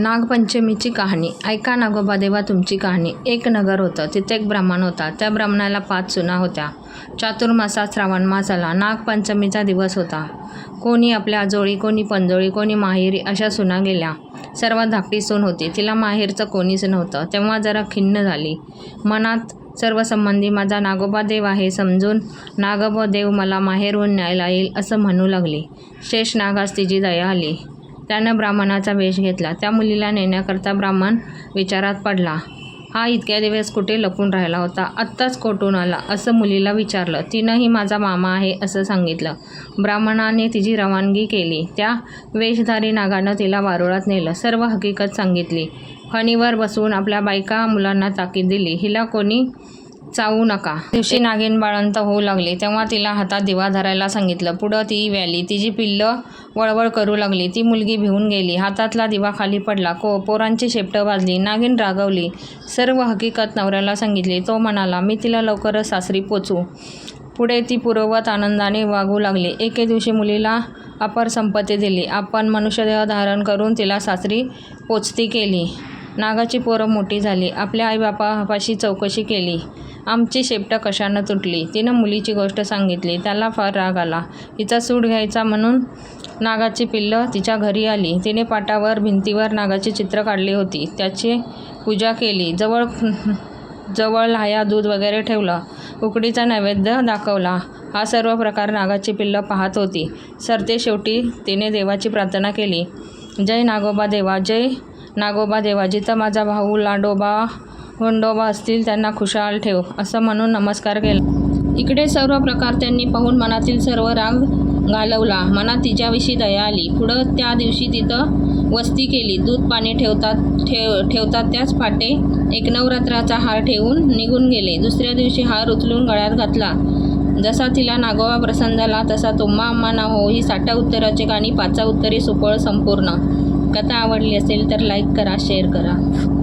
नागपंचमीची कहाणी. ऐका नागोबा देवा तुमची कहाणी. एक नगर होतं. तिथे एक ब्राह्मण होता. त्या ब्राह्मणाला पाच सुना होत्या. चातुर्मासात श्रावण मासाला नागपंचमीचा दिवस होता. कोणी आपल्या आजोळी कोणी पंजोळी कोणी माहेरी अशा सुना गेल्या. सर्वात धाकटी सून होती. तिला माहेरचं कोणीच नव्हतं. तेव्हा जरा खिन्न झाली. मनात सर्व संबंधी माझा नागोबा देव आहे समजून नागोबा देव मला माहेरहून न्यायला येईल असं म्हणू लागली. शेष नागास तिची दया आली. त्यानं ब्राह्मणाचा वेश घेतला. त्या मुलीला नेण्याकरता ब्राह्मण विचारात पडला. हा इतक्या दिवस कुठे लपून राहिला होता? आत्ताच कोठून आला असं मुलीला विचारलं. तिनंही माझा मामा आहे असं सांगितलं. ब्राह्मणाने तिची रवानगी केली. त्या वेशधारी नागानं तिला वारुळात नेलं. सर्व हकीकत सांगितली. फणीवर बसवून आपल्या बायका मुलांना ताकीद दिली. हिला कोणी चावू नका. दिवशी नागिन बाळंत होऊ लागली. तेव्हा तिला हातात दिवा धरायला सांगितलं. पुढं ती व्याली. तिची पिल्लं वळवळ करू लागली. ती मुलगी भिवून गेली. हातातला दिवा खाली पडला. को पोरांची शेपटं वाजली नागिन रागवली. सर्व हकीकत नवऱ्याला सांगितली. तो म्हणाला मी तिला लवकरच सासरी पोचू. पुढे ती पूर्ववत आनंदाने वागू लागली. एके दिवशी मुलीला अपर संपत्ती दिली. आपण मनुष्यदेह धारण करून तिला सासरी पोचती केली. नागाची पोरं मोठी झाली. आपल्या आईबापापाशी चौकशी केली. आमची शेपटं कशानं तुटली? तिनं मुलीची गोष्ट सांगितली. त्याला फार राग आला. तिचा सूड घ्यायचा म्हणून नागाची पिल्लं तिच्या घरी आली. तिने पाटावर भिंतीवर नागाची चित्र काढली होती. त्याची पूजा केली. जवळ जवळ लाह्या दूध वगैरे ठेवलं. उकडीचा नैवेद्य दाखवला. हा सर्व प्रकार नागाची पिल्लं पाहत होती. सरते शेवटी तिने देवाची प्रार्थना केली. जय नागोबा देवा. जय नागोबा देवा जिथं माझा भाऊ लाडोबा वंडोबा असतील त्यांना खुशाल ठेव असं म्हणून नमस्कार केला. इकडे सर्व प्रकार त्यांनी पाहून मनातील सर्व राग घालवला मनात तिच्याविषयी दया आली. पुढं त्या दिवशी तिथं वस्ती केली. दूध पाणी ठेवतात ठेव ठेवतात त्याच पाटे एक नवरात्राचा हार ठेवून निघून गेले. दुसऱ्या दिवशी हार उचलून गळ्यात घातला. जसा तिला नागोबा प्रसन्न झाला तसा तुम्हा अम्मा ना हो ही साठा उत्तराचे गाणी पाचा उत्तरी सुपळ संपूर्ण. कथा आवडली असेल तर लाईक करा शेअर करा.